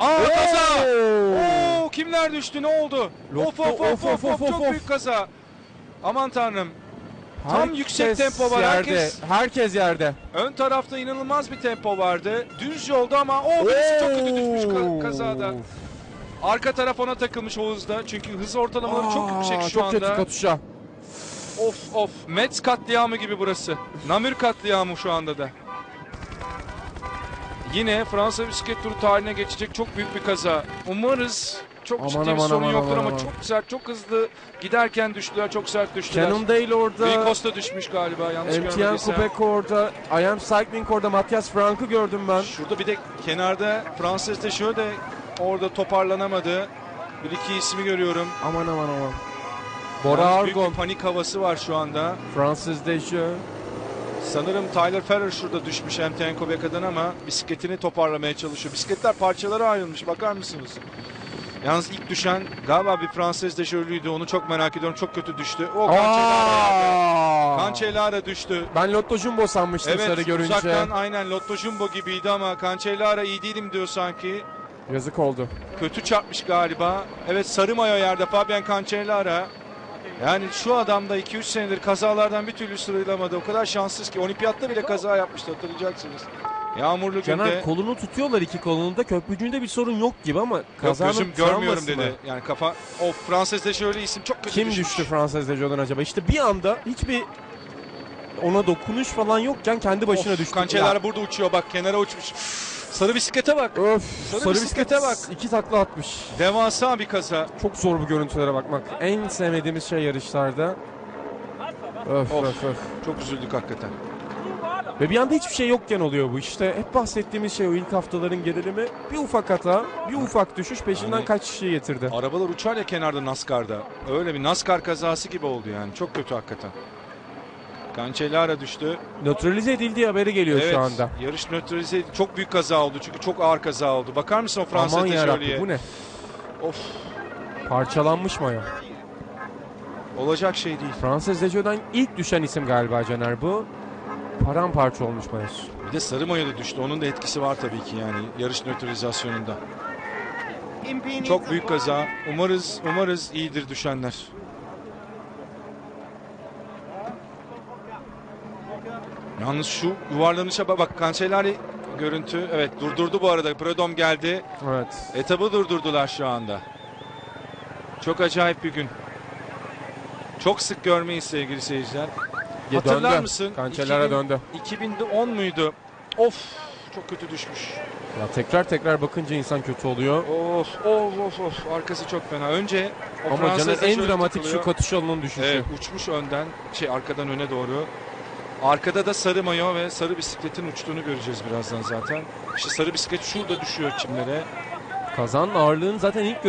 Aa kaza! Oo! Kimler düştü ne oldu? Of Lotto, of of of of, çok of. büyük kaza. Aman tanrım. Tam yüksek tempo var, Yerde. herkes- Herkes yerde. Ön tarafta inanılmaz bir tempo vardı. Düz yolda ama o birisi çok kötü düşmüş ka- kazada. Arka taraf ona takılmış o hızda. Çünkü hız ortalamaları çok Aa, yüksek şu çok anda. kötü katuşa. Of of. Metz katliamı gibi burası. Namur katliamı şu anda da. Yine Fransa bisiklet turu tarihine geçecek çok büyük bir kaza. Umarız çok Aman, ciddi bir aman, sorun aman, yoktur aman, ama aman. çok sert, çok hızlı giderken düştüler, çok sert düştüler. Cannondale orada. Rikos da düşmüş galiba yanlış MTN. Quebec orada. I Am Cycling orada. Matthias Frank'ı gördüm ben. Şurada bir de kenarda Fransız da şöyle de orada toparlanamadı. Bir iki ismi görüyorum. Aman aman aman. Bora Yalnız büyük Argon. bir panik havası var şu anda. Francis Deschamps. Sanırım Tyler Ferrer şurada düşmüş MTN Quebec'den ama bisikletini toparlamaya çalışıyor. Bisikletler parçalara ayrılmış bakar mısınız? Yalnız ilk düşen galiba bir Fransız deşörlüydü. Onu çok merak ediyorum. Çok kötü düştü. O Cancellara. Düştü. Ben Lotto Jumbo sanmıştım sarı Evet görünce. uzaktan aynen Lotto Jumbo gibiydi ama Cancellara iyi değilim diyor sanki. Yazık oldu. Kötü çarpmış galiba. Evet sarı mayo yerde Fabian Cancellara. Yani şu adam da 2-3 senedir kazalardan bir türlü sıyrılamadı. O kadar şanssız ki olimpiyatta bile kaza yapmıştı hatırlayacaksınız. Yağmurlu günde. Caner kolunu tutuyorlar iki kolunu da köprücüğünde bir sorun yok gibi ama Yok, kazanın gözüm görmüyorum dedi. mı? Yani kafa o Fransız'da şöyle isim çok kötü Kim düşmüş. düştü Francis Deschamps acaba? İşte bir anda hiçbir ona dokunuş falan yokken kendi başına Of, düştü. Kançeler burada uçuyor bak kenara uçmuş. Sarı bisiklete bak. Öf, Sarı sarı, bisiklete bisiklet bak. iki takla atmış. Devasa bir kaza. Çok zor bu görüntülere bakmak. En sevmediğimiz şey yarışlarda. Öf Of. öf öf. Çok üzüldük hakikaten. Ve bir anda hiçbir şey yokken oluyor bu. İşte hep bahsettiğimiz şey o ilk haftaların gerilimi. Bir ufak hata, bir ufak düşüş peşinden Yani- kaç kişiyi getirdi. Arabalar uçar ya kenarda NASCAR'da. Öyle bir NASCAR kazası gibi oldu yani. Çok kötü hakikaten. Cancellara düştü. Nötralize edildiği haberi geliyor evet, şu anda. yarış nötralize edildi. Çok büyük kaza oldu çünkü çok ağır kaza oldu. Bakar mısın o Fransız Aman yarabbim bu ne? Of Parçalanmış maya. olacak şey değil. Fransız Dejo'dan ilk düşen isim galiba Caner bu. Paramparça olmuş mayası. Bir de sarı mayo da düştü. Onun da etkisi var tabii ki yani yarış nötralizasyonunda. Çok büyük kaza. Umarız umarız iyidir düşenler. Yalnız şu yuvarlanışa bak. Bak görüntü. Evet durdurdu bu arada. Prodom geldi. Evet. Etabı durdurdular şu anda. Çok acayip bir gün. Çok sık görmeyiz sevgili seyirciler. Ya Hatırlar döndü. mısın? Kançelere 2000 döndü. 2010 muydu? Of çok kötü düşmüş. Ya tekrar tekrar bakınca insan kötü oluyor. Of of of of arkası çok fena. Önce o Ama Fransız Caner da en dramatik şu takılıyor. katış yolunun düşüşü. Evet uçmuş önden şey arkadan öne doğru. Arkada da sarı mayo ve sarı bisikletin uçtuğunu göreceğiz birazdan zaten. İşte sarı bisiklet şurada düşüyor çimlere. Kazanın ağırlığını zaten ilk